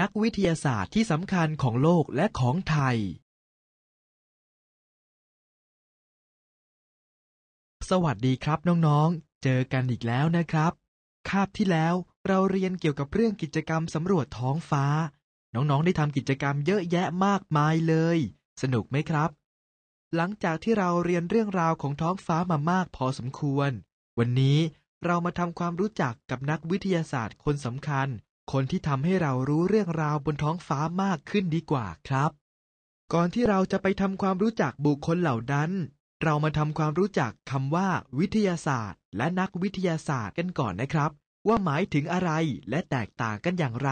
นักวิทยาศาสตร์ที่สำคัญของโลกและของไทย สวัสดีครับน้องๆ เจอกันอีกแล้วนะครับ คาบที่แล้วเราเรียนเกี่ยวกับเรื่องกิจกรรมสำรวจท้องฟ้า น้องๆ ได้ทำกิจกรรมเยอะแยะมากมายเลย สนุกไหมครับ หลังจากที่เราเรียนเรื่องราวของท้องฟ้ามามากพอสมควร วันนี้เรามาทำความรู้จักกับนักวิทยาศาสตร์คนสำคัญ คนที่ทำให้เรารู้เรื่องราวบนท้องฟ้ามากขึ้นดีกว่าครับ ก่อนที่เราจะไปทำความรู้จักบุคคลเหล่านั้น เรามาทำความรู้จักคำว่า วิทยาศาสตร์ และนักวิทยาศาสตร์กันก่อนนะครับ ว่าหมายถึงอะไรและแตกต่างกันอย่างไร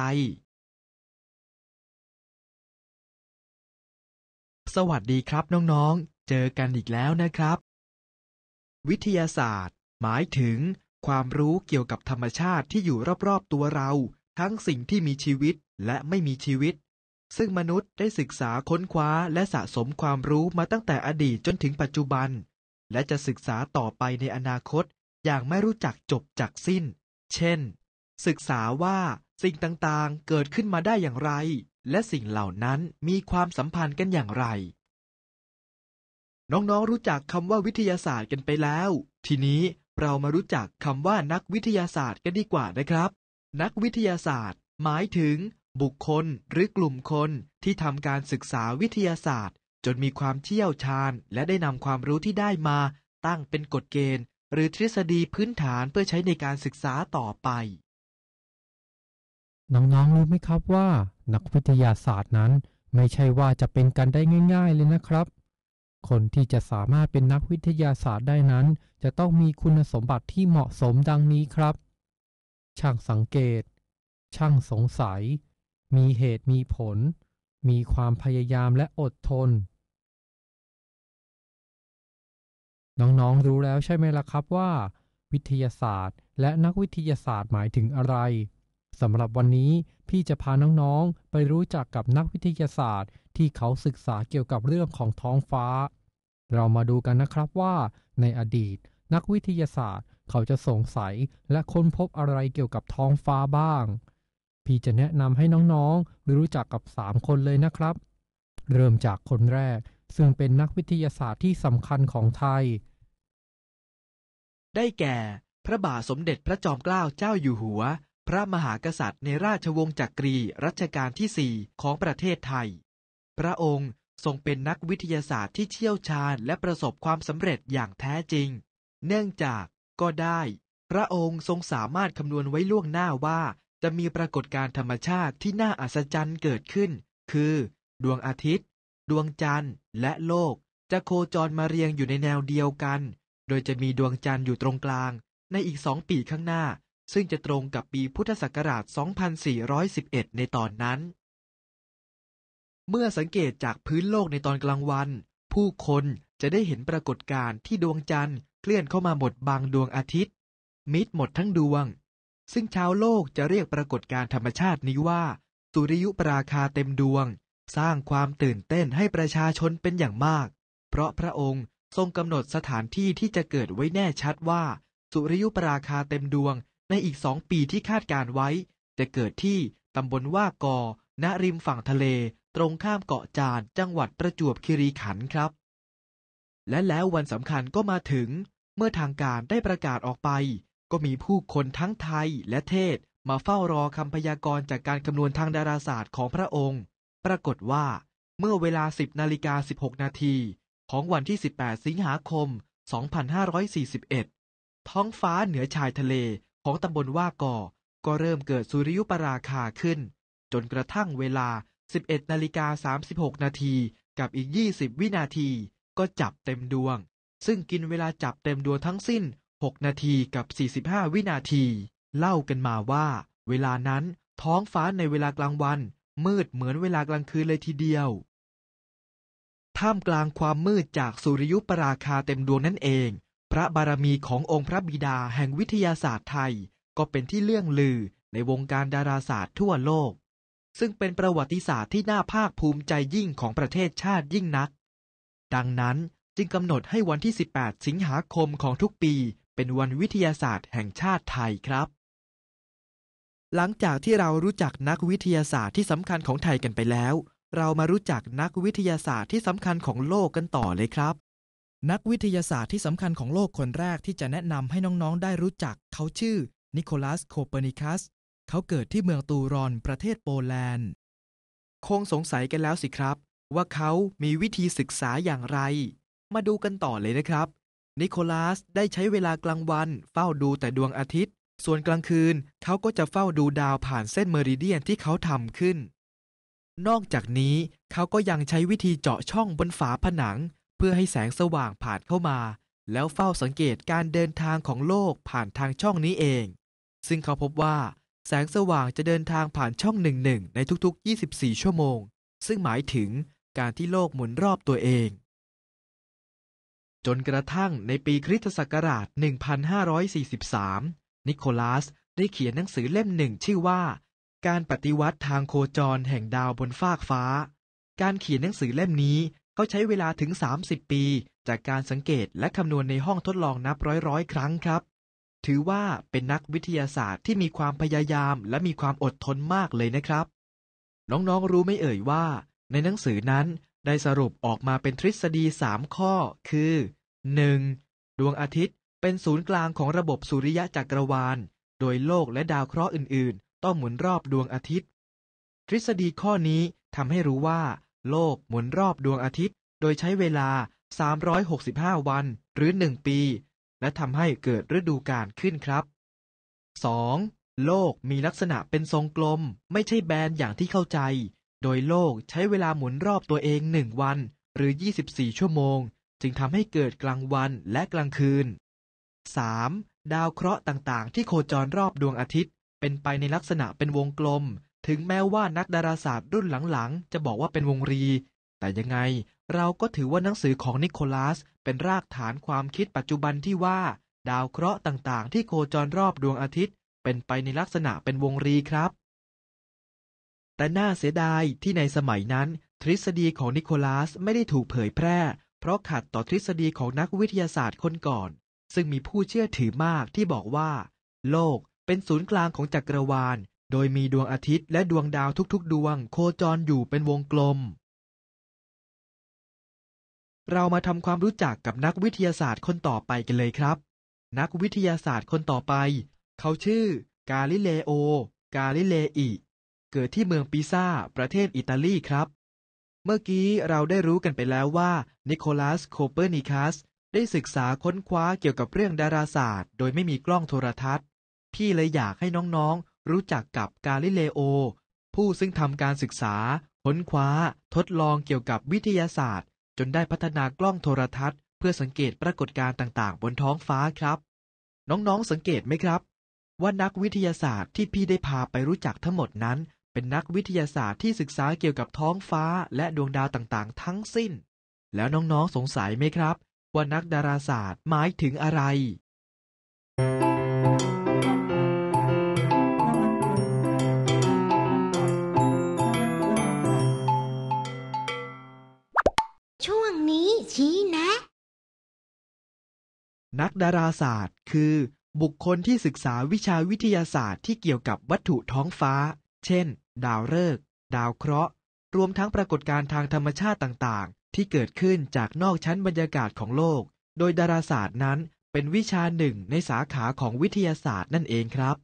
สวัสดีครับน้องๆ เจอกันอีกแล้วนะครับ วิทยาศาสตร์ หมายถึงความรู้เกี่ยวกับธรรมชาติที่อยู่รอบๆตัวเรา ทั้งสิ่งที่มีชีวิตและไม่มีชีวิต ซึ่งมนุษย์ได้ศึกษาค้นคว้าและสะสมความรู้มาตั้งแต่อดีตจนถึงปัจจุบัน และจะศึกษาต่อไปในอนาคตอย่างไม่รู้จักจบจากสิ้น เช่น ศึกษาว่าสิ่งต่างๆ เกิดขึ้นมาได้อย่างไร และสิ่งเหล่านั้นมีความสัมพันธ์กันอย่างไร น้องๆ รู้จักคำว่าวิทยาศาสตร์กันไปแล้ว ทีนี้เรามารู้จักคำว่านักวิทยาศาสตร์กันดีกว่านะครับ นักวิทยาศาสตร์ หมายถึง บุคคลหรือกลุ่มคนที่ทำการศึกษาวิทยาศาสตร์ จนมีความเชี่ยวชาญ และได้นำความรู้ที่ได้มา ตั้งเป็นกฎเกณฑ์ หรือทฤษฎีพื้นฐานเพื่อใช้ในการศึกษาต่อไป น้องๆรู้ไหมครับว่า นักวิทยาศาสตร์นั้น ไม่ใช่ว่าจะเป็นกันได้ง่าย ๆ เลยนะครับ คนที่จะสามารถเป็นนักวิทยาศาสตร์ได้นั้น จะต้องมีคุณสมบัติที่เหมาะสมดังนี้ครับ ช่างสังเกต ช่างสงสัย มีเหตุมีผล มีความพยายามและอดทน น้องๆรู้แล้วใช่ไหมล่ะครับว่า วิทยาศาสตร์ และนักวิทยาศาสตร์หมายถึงอะไรสำหรับวันนี้พี่จะพาน้องๆ ไปรู้จักกับนักวิทยาศาสตร์ ที่เขาศึกษาเกี่ยวกับเรื่องของท้องฟ้า เรามาดูกันนะครับว่า ในอดีต นักวิทยาศาสตร์ เขาจะสงสัยและค้นพบอะไรเกี่ยวกับท้องฟ้าบ้าง พี่จะแนะนำให้น้องๆ รู้จักกับ 3 คนเลยนะครับ เริ่มจากคนแรก ซึ่งเป็นนักวิทยาศาสตร์ที่สำคัญของไทย ได้แก่ พระบาทสมเด็จพระจอมเกล้าเจ้าอยู่หัว พระมหากษัตริย์ในราชวงศ์จักรีรัชกาลที่สี่ของประเทศไทย พระองค์ทรงเป็นนักวิทยาศาสตร์ที่เชี่ยวชาญและประสบความสำเร็จอย่างแท้จริง เนื่องจาก ก็ได้ พระองค์ทรงสามารถคำนวณไว้ล่วงหน้าว่า จะมีปรากฏการณ์ธรรมชาติที่น่าอัศจรรย์เกิดขึ้น คือ ดวงอาทิตย์ ดวงจันทร์ และโลก จะโคจรมาเรียงอยู่ในแนวเดียวกัน โดยจะมีดวงจันทร์อยู่ตรงกลาง ในอีกสองปีข้างหน้า ซึ่งจะตรงกับปีพุทธศักราช 2411 ในตอนนั้น เมื่อสังเกตจากพื้นโลกในตอนกลางวัน ผู้คนจะได้เห็นปรากฏการณ์ที่ดวงจันทร์ เคลื่อนเข้ามาบดบังดวงอาทิตย์ มิดหมดทั้งดวง ซึ่งชาวโลกจะเรียกปรากฏการธรรมชาตินี้ว่า สุริยุปราคาเต็มดวง สร้างความตื่นเต้นให้ประชาชนเป็นอย่างมาก เพราะพระองค์ทรงกำหนดสถานที่ที่จะเกิดไว้แน่ชัดว่า สุริยุปราคาเต็มดวง ในอีกสองปีที่คาดการไว้ จะเกิดที่ตำบลว่ากอณริมฝั่งทะเล ตรงข้ามเกาะจานจังหวัดประจวบคีรีขันธ์ครับ และแล้ววันสำคัญก็มาถึง เมื่อทางการได้ประกาศออกไป ก็มีผู้คนทั้งไทยและเทศมาเฝ้ารอคำพยากรณ์จากการคำนวณทางดาราศาสตร์ของพระองค์ ปรากฏว่า เมื่อเวลา 10นาฬิกา16 นาทีของวันที่ 18 สิงหาคม 2541 ท้องฟ้าเหนือชายทะเลของตำบลว่ากอ ก็เริ่มเกิดสุริยุปราคาขึ้น จนกระทั่งเวลา 11นาฬิกา36 นาทีกับอีก 20 วินาที ก็จับเต็มดวง ซึ่งกินเวลาจับเต็มดวงทั้งสิ้น 6 นาทีกับ 45 วินาที เล่ากันมาว่า เวลานั้นท้องฟ้าในเวลากลางวัน มืดเหมือนเวลากลางคืนเลยทีเดียว ท่ามกลางความมืดจากสุริยุปราคาเต็มดวงนั่นเอง พระบารมีขององค์พระบิดาแห่งวิทยาศาสตร์ไทย ก็เป็นที่เลื่องลือในวงการดาราศาสตร์ทั่วโลก ซึ่งเป็นประวัติศาสตร์ที่น่าภาคภูมิใจยิ่งของประเทศชาติยิ่งนัก ดังนั้นจึงกำหนดให้วันที่ 18 สิงหาคมของทุกปี เป็นวันวิทยาศาสตร์แห่งชาติไทยครับ หลังจากที่เรารู้จักนักวิทยาศาสตร์ที่สำคัญของไทยกันไปแล้ว เรามารู้จักนักวิทยาศาสตร์ที่สำคัญของโลกกันต่อเลยครับ นักวิทยาศาสตร์ที่สำคัญของโลกคนแรกที่จะแนะนำให้น้องๆ ได้รู้จัก เขาชื่อ นิโคลัส โคเปอร์นิคัส เขาเกิดที่เมืองตูรอนประเทศโปแลนด์ คงสงสัยกันแล้วสิครับ ว่าเขามีวิธีศึกษาอย่างไร มาดูกันต่อเลยนะครับ นิโคลัสได้ใช้เวลากลางวันเฝ้าดูแต่ดวงอาทิตย์ ส่วนกลางคืนเขาก็จะเฝ้าดูดาวผ่านเส้นเมริเดียนที่เขาทำขึ้น นอกจากนี้เขาก็ยังใช้วิธีเจาะช่องบนฝาผนัง เพื่อให้แสงสว่างผ่านเข้ามา แล้วเฝ้าสังเกตการเดินทางของโลกผ่านทางช่องนี้เอง ซึ่งเขาพบว่าแสงสว่างจะเดินทางผ่านช่องหนึ่งหนึ่งในทุกๆ 24 ชั่วโมง ซึ่งหมายถึง การที่โลกหมุนรอบตัวเอง จนกระทั่งในปีคริสตศักราช 1543 นิโคลัสได้เขียนหนังสือเล่มหนึ่งชื่อว่า การปฏิวัติทางโคจรแห่งดาวบนฟากฟ้า การเขียนหนังสือเล่มนี้เขาใช้เวลาถึง 30 ปี จากการสังเกตและคำนวณในห้องทดลองนับร้อยร้อยครั้งครับ ถือว่าเป็นนักวิทยาศาสตร์ที่มีความพยายามและมีความอดทนมากเลยนะครับ น้องๆรู้ไหม่เอ่ยว่า ในหนังสือนั้นได้สรุปออกมาเป็นทฤษฎี3ข้อ คือ 1. ดวงอาทิตย์เป็นศูนย์กลางของระบบสุริยะจักรวาล โดยโลกและดาวเคราะห์อื่น ๆ ต้องหมุนรอบดวงอาทิตย์ ทฤษฎีข้อนี้ทำให้รู้ว่า โลกหมุนรอบดวงอาทิตย์ โดยใช้เวลา 365 วัน หรือ 1 ปี และทำให้เกิดฤดูกาลขึ้นครับ 2. โลกมีลักษณะเป็นทรงกลม ไม่ใช่แบนอย่างที่เข้าใจ โดยโลกใช้เวลาหมุนรอบตัวเอง1วัน หรือ 24 ชั่วโมง จึงทำให้เกิดกลางวันและกลางคืน 3. ดาวเคราะห์ต่างๆ ที่โคจรรอบดวงอาทิตย์ เป็นไปในลักษณะเป็นวงกลม ถึงแม้ว่านักดาราศาสตร์รุ่นหลังๆ จะบอกว่าเป็นวงรี แต่ยังไง เราก็ถือว่าหนังสือของนิโคลัส เป็นรากฐานความคิดปัจจุบันที่ว่า ดาวเคราะห์ต่างๆ ที่โคจรรอบดวงอาทิตย์ เป็นไปในลักษณะเป็นวงรีครับ แต่น่าเสียดายที่ในสมัยนั้น ทฤษฎีของนิโคลัสไม่ได้ถูกเผยแพร่ เพราะขัดต่อทฤษฎีของนักวิทยาศาสตร์คนก่อน ซึ่งมีผู้เชื่อถือมากที่บอกว่า โลกเป็นศูนย์กลางของจักรวาล โดยมีดวงอาทิตย์และดวงดาวทุกๆ ดวงโคจรอยู่เป็นวงกลม เรามาทำความรู้จักกับนักวิทยาศาสตร์คนต่อไปกันเลยครับ นักวิทยาศาสตร์คนต่อไป เขาชื่อกาลิเลโอกาลิเลอิ เกิดที่เมืองปิซ่าประเทศอิตาลีครับ เมื่อกี้เราได้รู้กันไปแล้วว่านิโคลัสโคเปอร์นิคัสได้ศึกษาค้นคว้าเกี่ยวกับเรื่องดาราศาสตร์ โดยไม่มีกล้องโทรทัศน์ พี่เลยอยากให้น้องๆ รู้จักกับกาลิเลโอ ผู้ซึ่งทำการศึกษา ค้นคว้า ทดลองเกี่ยวกับวิทยาศาสตร์ จนได้พัฒนากล้องโทรทัศน์ เพื่อสังเกตปรากฏการณ์ต่างๆ บนท้องฟ้าครับ น้องๆสังเกตไหมครับ ว่านักวิทยาศาสตร์ที่พี่ได้พาไปรู้จักทั้งหมดนั้น เป็นนักวิทยาศาสตร์ที่ศึกษาเกี่ยวกับท้องฟ้าและดวงดาวต่างๆ ทั้งสิ้น แล้วน้องๆสงสัยไหมครับ ว่านักดาราศาสตร์หมายถึงอะไร ช่วงนี้ชี้แนะ นักดาราศาสตร์คือ บุคคลที่ศึกษาวิชาวิทยาศาสตร์ที่เกี่ยวกับวัตถุท้องฟ้า เช่น ดาวฤกษ์ดาวเคราะห์ รวมทั้งปรากฏการณ์ทางธรรมชาติต่างๆ ที่เกิดขึ้นจากนอกชั้นบรรยากาศของโลก โดยดาราศาสตร์นั้นเป็นวิชาหนึ่งในสาขาของวิทยาศาสตร์นั่นเองครับ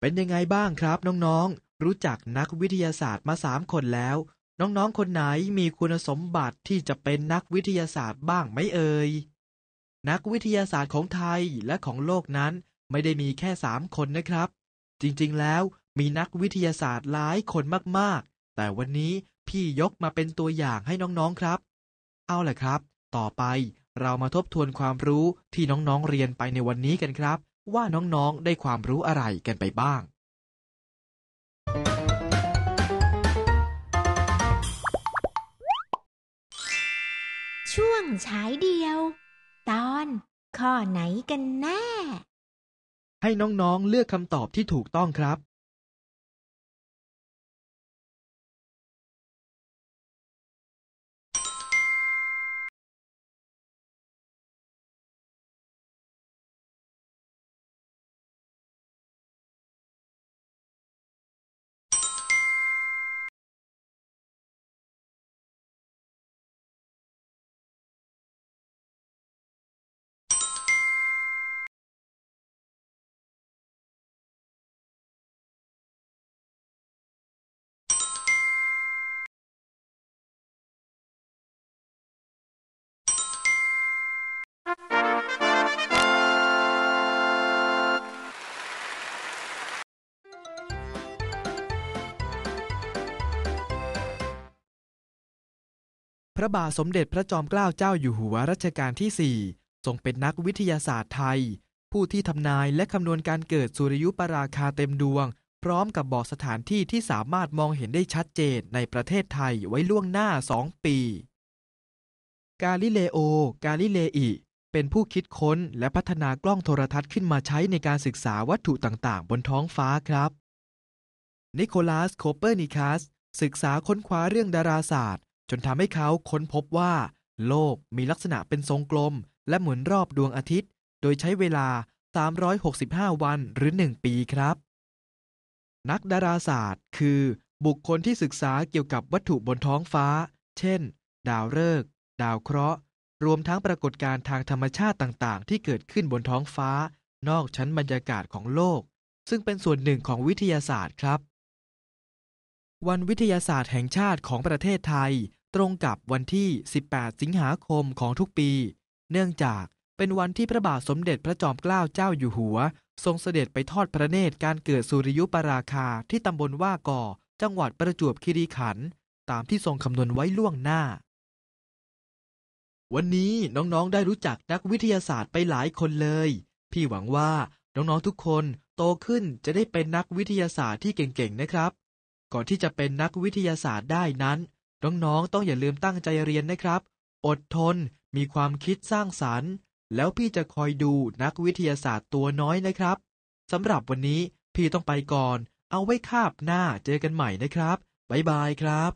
เป็นยังไงบ้างครับน้องๆ รู้จักนักวิทยาศาสตร์มาสามคนแล้ว น้องๆ คนไหนมีคุณสมบัติที่จะเป็นนักวิทยาศาสตร์บ้างไหมเอ่ย นักวิทยาศาสตร์ของไทยและของโลกนั้นไม่ได้มีแค่สามคนนะครับ จริงๆ แล้วมีนักวิทยาศาสตร์หลายคนมากๆ แต่วันนี้พี่ยกมาเป็นตัวอย่างให้น้องๆครับ เอาล่ะครับ ต่อไปเรามาทบทวนความรู้ที่น้องๆเรียนไปในวันนี้กันครับ ว่าน้องๆได้ความรู้อะไรกันไปบ้าง ช่วงฉายเดียว ตอนข้อไหนกันแน่ ให้น้องๆเลือกคำตอบที่ถูกต้องครับ พระบาทสมเด็จพระจอมเกล้าเจ้าอยู่หัวรัชกาลที่ 4 ทรงเป็นนักวิทยาศาสตร์ไทย ผู้ที่ทำนายและคำนวณการเกิดสุริยุปราคาเต็มดวง พร้อมกับบอกสถานที่ที่สามารถมองเห็นได้ชัดเจนในประเทศไทยไว้ล่วงหน้าสองปี กาลิเลโอ กาลิเลอิ เป็นผู้คิดค้นและพัฒนากล้องโทรทัศน์ขึ้นมาใช้ในการศึกษาวัตถุต่างๆ บนท้องฟ้าครับ นิโคลัส โคเปอร์นิคัส ศึกษาค้นคว้าเรื่องดาราศาสตร์ จนทำให้เขาค้นพบว่า โลกมีลักษณะเป็นทรงกลม และหมุนรอบดวงอาทิตย์ โดยใช้เวลา 365 วันหรือ 1 ปีครับ นักดาราศาสตร์ คือ บุคคลที่ศึกษาเกี่ยวกับวัตถุบนท้องฟ้า เช่น ดาวฤกษ์ดาวเคราะห์ รวมทั้งปรากฏการณ์ทางธรรมชาติต่างๆ ที่เกิดขึ้นบนท้องฟ้า นอกชั้นบรรยากาศของโลก ซึ่งเป็นส่วนหนึ่งของวิทยาศาสตร์ครับ วันวิทยาศาสตร์แห่งชาติของประเทศไทย ตรงกับวันที่ 18 สิงหาคมของทุกปี เนื่องจากเป็นวันที่พระบาทสมเด็จพระจอมเกล้าเจ้าอยู่หัว ทรงเสด็จไปทอดพระเนตรการเกิดสุริยุปราคาที่ตำบลว่าก่อ จังหวัดประจวบคีรีขันธ์ตามที่ทรงคำนวณไว้ล่วงหน้า วันนี้น้องๆได้รู้จักนักวิทยาศาสตร์ไปหลายคนเลย พี่หวังว่าน้องๆทุกคนโตขึ้นจะได้เป็นนักวิทยาศาสตร์ที่เก่งๆนะครับ ก่อนที่จะเป็นนักวิทยาศาสตร์ได้นั้น น้องๆต้องอย่าลืมตั้งใจเรียนนะครับ อดทน มีความคิดสร้างสรรค์ แล้วพี่จะคอยดูนักวิทยาศาสตร์ตัวน้อยนะครับสำหรับวันนี้พี่ต้องไปก่อน เอาไว้คาบหน้าเจอกันใหม่นะครับ บ๊ายบายครับ